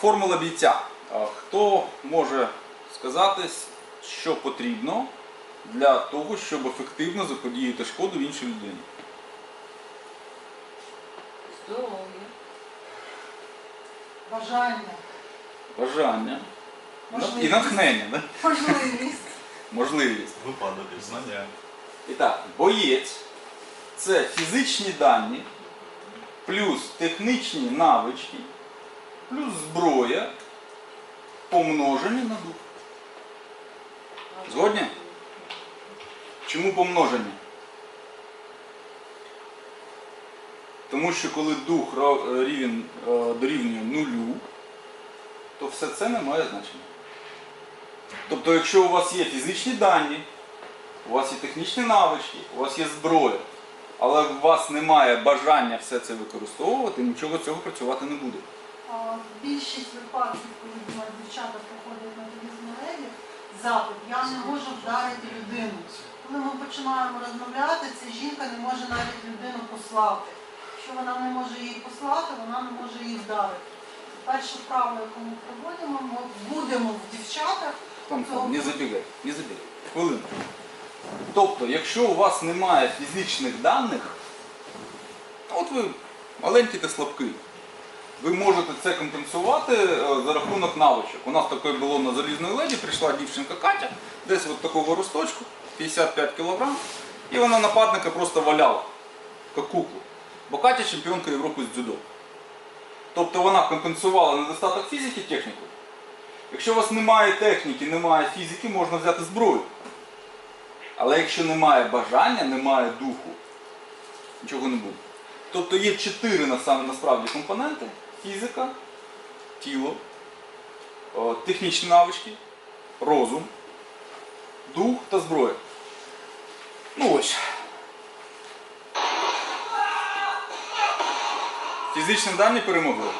Формула бійця. Хто може сказати, що потрібно для того, щоб ефективно заподіяти шкоду іншій людині? Здоров'я. Бажання, Бажання і натхнення, да? можливість. можливість. Випадок знання. І так, боєць це фізичні дані, плюс технічні навички, плюс зброя, помножені на дух. Згодні? Чому помножені? Тому що коли дух рівень е, дорівнює нулю, то все це не має значення. Тобто, якщо у вас є фізичні дані, у вас є технічні навички, у вас є зброя, але у вас немає бажання все це використовувати, нічого цього працювати не буде. Більшість випадків, коли до нас дівчата приходять на телевізійні запит, я не можу вдарити людину. Коли ми починаємо розмовляти, ця жінка не може навіть людину послати. Якщо вона не може її послати, вона не може її вдарити. Перше правило, яке ми проводимо, ми будемо в дівчатах. Там, там, не забігай, не забігай. Хвилину. Тобто, якщо у вас немає фізичних даних, от ви маленький та слабкий, ви можете це компенсувати е, за рахунок навичок. У нас таке було на залізній леді, прийшла дівчинка Катя, десь от такого росточку, 55 кг, і вона нападника просто валяла, як куклу. Бо Катя чемпіонка Європи з дзюдо. Тобто вона компенсувала недостаток фізики технікою. Якщо у вас немає техніки, немає фізики, можна взяти зброю. Але якщо немає бажання, немає духу, нічого не буде. Тобто є чотири насправді компоненти: фізика, тіло, технічні навички, розум, дух та зброя. Ну ось. Фізичні дані перемогли.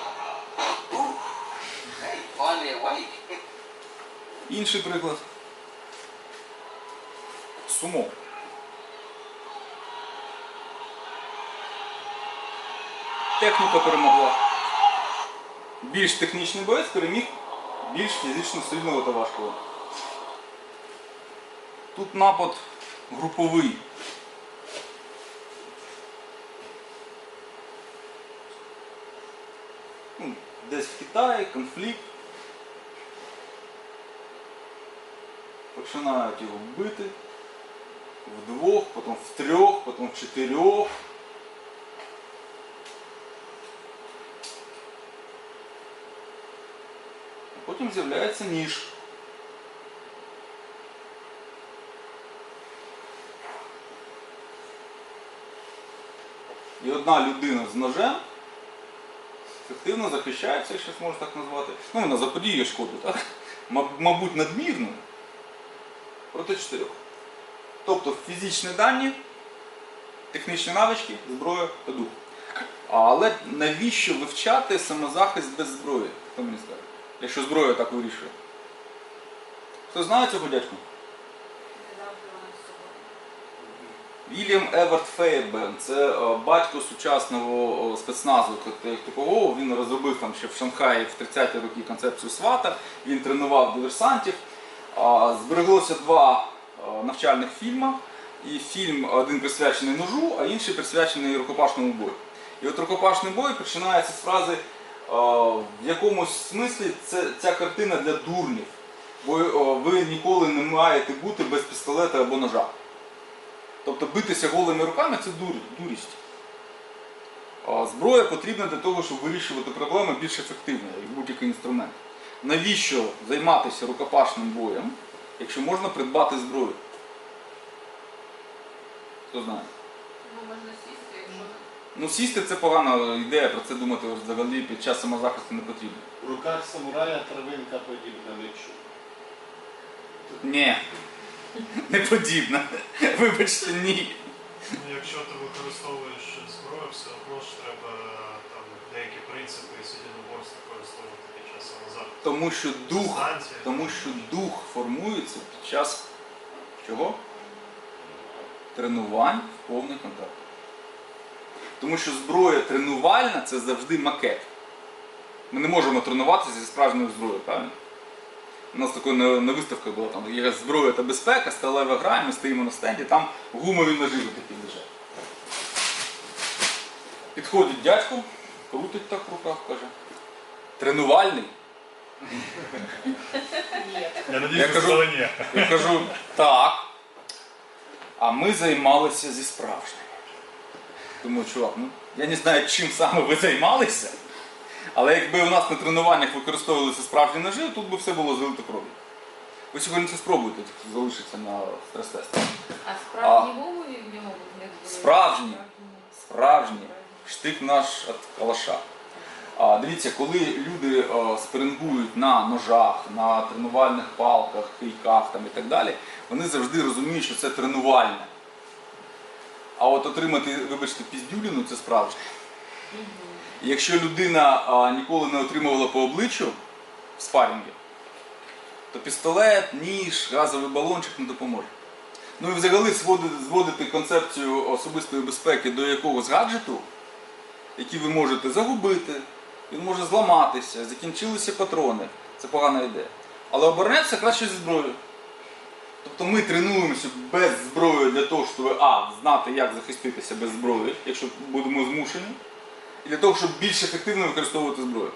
Інший приклад. Сумо. Техніка перемогла. Більш технічний боєць переміг більш фізично сильного та важкого. Тут напад груповий. Ну, Десь в Китаї конфлікт. починають його бити вдвох, потім в трьох, потім в чотирьох. З'являється ніж. І одна людина з ножем ефективно захищається, якщо можна так назвати. Ну, вона заподіює шкоду, так? Мабуть, надмірну проти чотирьох. Тобто фізичні дані, технічні навички, зброя та дух. Але навіщо вивчати самозахист без зброї? Хто мені скаже? Якщо зброя так вирішує. Хто знає цього дядьку? Вільям Еверт Фейерберн, це е, батько сучасного е, спецназу як- як такого. Він розробив там ще в Шанхаї в 30-ті роки концепцію свата, він тренував диверсантів. А, Збереглося два е, навчальних фільми. І фільм один присвячений ножу, а інший присвячений рукопашному бою. І от рукопашний бой починається з фрази в якомусь смислі це, ця картина для дурнів. Бо е, ви ніколи не маєте бути без пістолета або ножа. Тобто битися голими руками це дур, дурість. Зброя потрібна для того, щоб вирішувати проблеми більш ефективно, як будь-який інструмент. Навіщо займатися рукопашним боєм, якщо можна придбати зброю? Хто знає? Ну, можна сісти, якщо Ну, сісти це погана ідея, про це думати взагалі під час самозахисту не потрібно. В руках самурая травинка подібна мечу. Ні. Не подібно. Вибачте, ні. Ну, якщо ти використовуєш зброю, все одно ж треба там деякі принципи і єдиноборства використовувати під час самозахисту. Тому що дух, Дистанція. тому що дух формується під час чого? Тренувань в повний контакт. Тому що зброя тренувальна це завжди макет. Ми не можемо тренуватися зі справжньою зброєю, правильно? У нас такої на, на виставках була там є зброя та безпека, сталева гра, ми стоїмо на стенді, там гумові ножи такі лежать. Підходить дядько, крутить так в руках, каже. Тренувальний. Я надіюсь, що ні. Я кажу, так. А ми займалися зі справжнім. Думаю, чувак, ну я не знаю, чим саме ви займалися, але якби у нас на тренуваннях використовувалися справжні ножи, тут би все було залито кров'ю. Ви сьогодні це спробуйте, залишиться на стрес-тесті. А справжні гумові в ньому не були? Справжні. Справжні. Штик наш від калаша. А, дивіться, коли люди е, спарингують на ножах, на тренувальних палках, кийках там, і так далі, вони завжди розуміють, що це тренувальне. А от отримати, вибачте, піздюліну це справжнє. Якщо людина а, ніколи не отримувала по обличчю в спарінгі, то пістолет, ніж, газовий балончик не допоможе. Ну і взагалі зводити, зводити концепцію особистої безпеки до якогось гаджету, який ви можете загубити, він може зламатися, закінчилися патрони. Це погана ідея. Але оборонятися краще зі зброєю. Тобто ми тренуємося без зброї для того, щоб а, знати, як захиститися без зброї, якщо будемо змушені, і для того, щоб більш ефективно використовувати зброю.